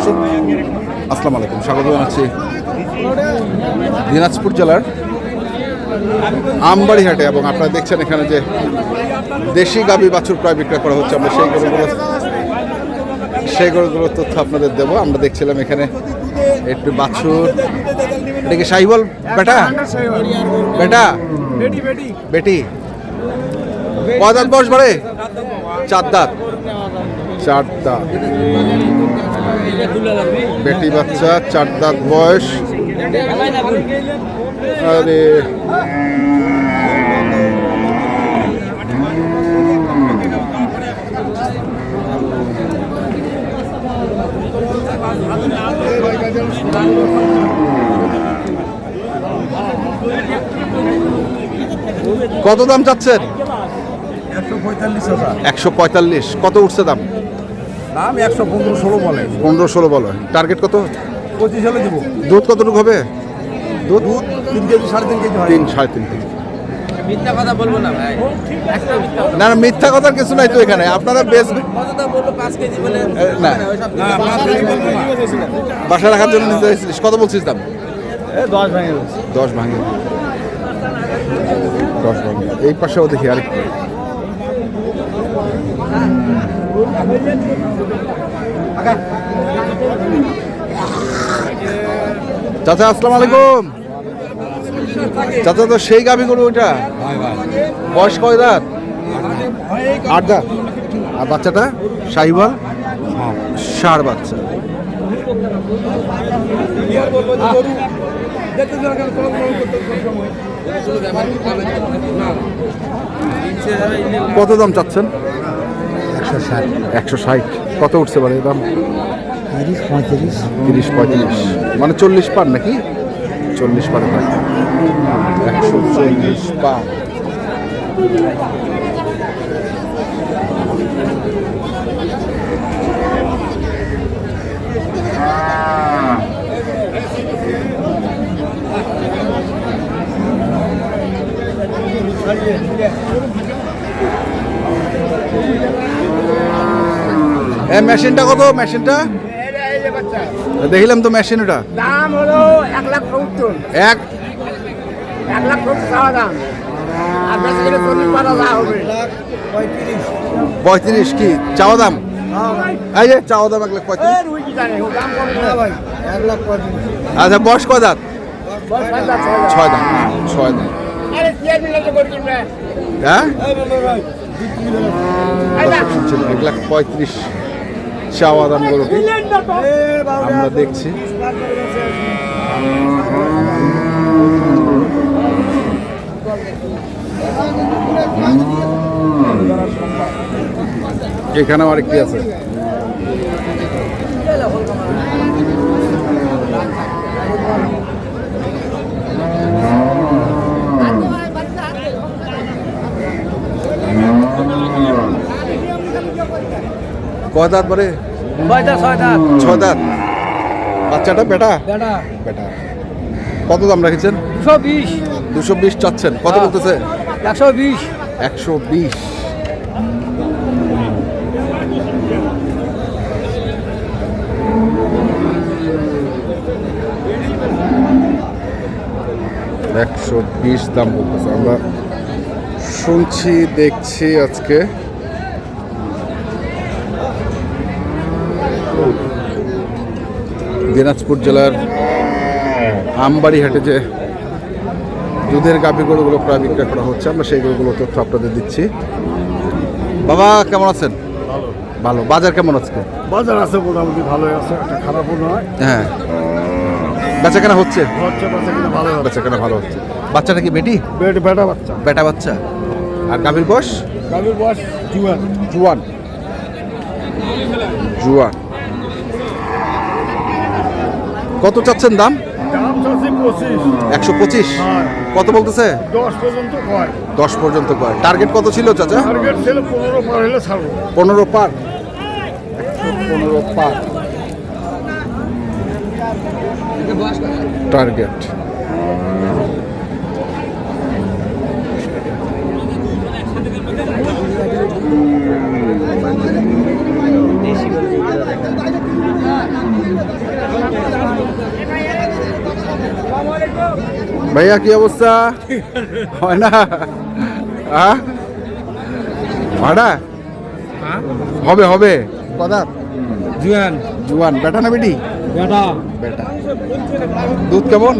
দর্শক আসসালামু আলাইকুম, স্বাগত জানাচ্ছি দিনাজপুর জেলার আমবাড়িহাটে এবং আপনারা দেখছেন এখানে যে দেশি গাবি বাছুর প্রায় বিক্রয় করা হচ্ছে, আমরা সেই গরুগুলো সেই গরুগুলোর তথ্য আপনাদের দেবো। আমরা দেখছিলাম এখানে একটু বাছুর। এটা কি সাহিবল বেটা? বেটা? বেটি। কয় দাঁত বয়স বাড়ে? চার দাঁত। চার দাঁত। বেটি বাচ্চা চার দাঁত বয়স। আরে। কত দাম চাচ্ছেন? একশো পঁয়তাল্লিশ একশো পঁয়তাল্লিশ। কত উঠছে দাম? দাম একশো পনেরো ষোলো বলে। পনেরো ষোলো বলো। টার্গেট কত? পঁচিশ হলে দেবো। দুধ কতটুকু হবে? দুধ? দুধ তিন কেজি সাড়ে তিন কেজি তিন সাড়ে তিন কেজি। মিথ্যা কথা বলব না ভাই। মিথ্যা কথা। না না মিথ্যা কথার কিছু নাই তো এখানে। আপনারা বেশ না। বাসা রাখার জন্য কত বলছিস দাম? দশ ভেঙে দশ ভাঙে দশ ভাঙে এই পাশেও দেখি আরেকটু। চাচা, আসসালামু আলাইকুম। চাচা, তো সেই গাভি গরু ওইটা? বয়স কয় দাঁত? আট দাঁত। আর বাচ্চাটা? শাহিওয়াল? ষাঁড় বাচ্চা। কত দাম চাচ্ছেন? একশো ষাট একশো ষাট। কত উঠছে পারে দাম? তিরিশ পঁয়ত্রিশ। তিরিশ পঁয়ত্রিশ। মানে চল্লিশ পার নাকি? চল্লিশ পার একশো চল্লিশ পার। এ মেশিনটা কত? মেশিনটা? দেখিলাম তো মেশিন ওটা দাম হলো এক লাখ সত্তর এক এক লাখ সত্তর দাম। আর বেশি করে চল্লিশ পারা যা হবে। পঁয়ত্রিশ। কি? চাওয়া দাম? এই যে চাওয়া দাম এক লাখ পঁয়ত্রিশ। এই রুই কি জানে? ও দাম কম না। ভাই এক লাখ আচ্ছা বয়স কয় দাঁত? ছয় লাখ ছয় দাঁত। দাঁত কিনবে হ্যাঁ? শুনছেন এক লাখ পঁয়ত্রিশ। চাওয়া দাম আমরা দেখছি। এখানেও আরেকটি আছে। কয় দাঁত পরে ছয়টা ছয়টা ছয় দাঁত? বাচ্চাটা বেটা? বেটা। বেটা। কত দাম রেখেছেন? দুশো বিশ। দুশো বিশ চাচ্ছেন। কত বলতেছে? একশো বিশ। একশো বিশ। একশো বিশ দাম বলতেছে। আমরা শুনছি দেখছি আজকে। দিনাজপুর জেলার আমবাড়ি হাটে যে দুধের গাভী গরুগুলো প্রায় বিক্রয় করা হচ্ছে আমরা সেই গরুগুলো তথ্য আপনাদের দিচ্ছি। বাবা কেমন আছেন? ভালো। বাজার কেমন আজকে? বাজার আছে মোটামুটি ভালোই আছে একটা খারাপও নয়। হ্যাঁ। বেচা কেনা হচ্ছে খরচা বাচ্চা কিনা ভালো ভালো হচ্ছে। বাচ্চাটা কি বেটি বেটা বাচ্চা। বেটা বাচ্চা। আর গাভীর বয়স? গাভীর বয়স জুয়ান। জুয়ান। জুয়ান। কত চাচ্ছেন দাম? একশো পঁচিশ? হ্যাঁ। কত বলতেছে? দশ পর্যন্ত কয়। টার্গেট কত ছিল চাচা? পনেরো পার পনেরো পার? টার্গেট ভাইয়া কি অবস্থা? হয় না? ভাড়া হবে হবে। কদা জুয়ান। জুয়ান বেটা না বেটি? বেটা। বেটা। দুধ কেমন?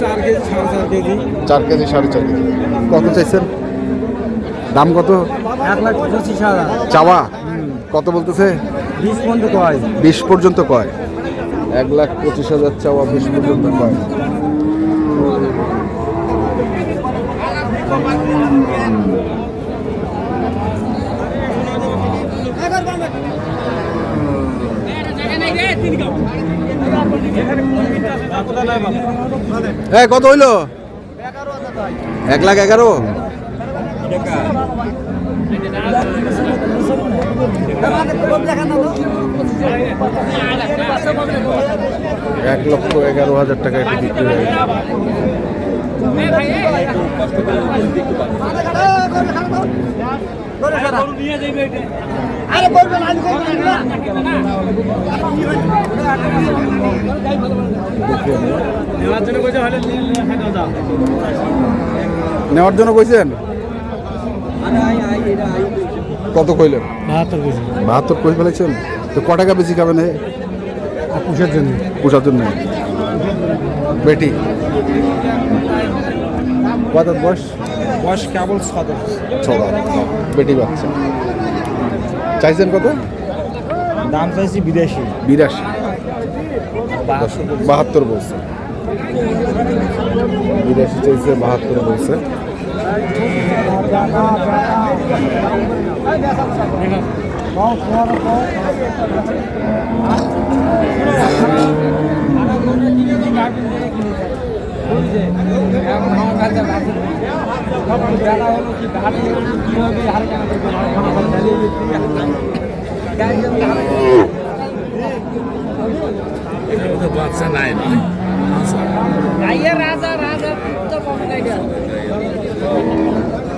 চার কেজি সাড়ে চার কেজি। চার কেজি সাড়ে চার কেজি। কত চাইছেন? দাম কত? এক লাখ পঁচিশ হাজার। চাওয়া? কত বলতেছে? বিশ পর্যন্ত কয়। বিশ পর্যন্ত কয়। এক লাখ পঁচিশ হাজার চাওয়া বিশ পর্যন্ত কয়। হ্যাঁ কত হইল এক লাখ এগারো এক লক্ষ এগারো হাজার টাকা বিক্রি হয়ে। আরে করবেন আজ করবেন না নেওয়ার জন্য কইছেন? কত কইলেন? বাহাত্তর বাহাত্তর কই ফেলেছেন? তো ক টাকা বেশি খাবেন? পুষের জন্য? পোষার জন্য। বেটি। কত বয়স? বয়স কেবল সদর ছ বেটি বাচ্চা। চাইছেন কত? দাম চাইছি বিদেশি বিরাশি। বাহাত্তর বলছে। বিরাশি চাইছে বাহাত্তর বলছে। গাইয়া রাজা রাজা তো কম গাইয়া গাই পেরে তো সেটা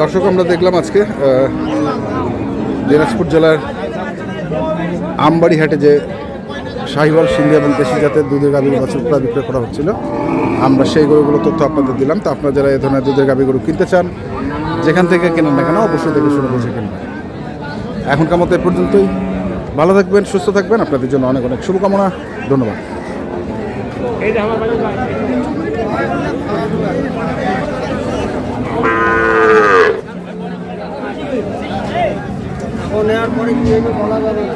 দর্শক, আমরা দেখলাম আজকে দিনাজপুর জেলার আমবাড়িহাটে যে শাহিওয়াল সিন্ধি এবং দেশি জাতের দুধের গাভীর বছর প্রায় বিক্রয় করা হচ্ছিল, আমরা সেই গরুগুলো তথ্য আপনাদের দিলাম। তো আপনারা যারা এ ধরনের দুধের গাভী গরু কিনতে চান, যেখান থেকে কেনেন না কেন, অবশ্যই দেখে শুনে বুঝে কিনবেন। এখনকার মতো এ পর্যন্তই। ভালো থাকবেন, সুস্থ থাকবেন। আপনাদের জন্য অনেক অনেক শুভকামনা। ধন্যবাদ। নেওয়ার পরে কি হবে বলা যাবে না।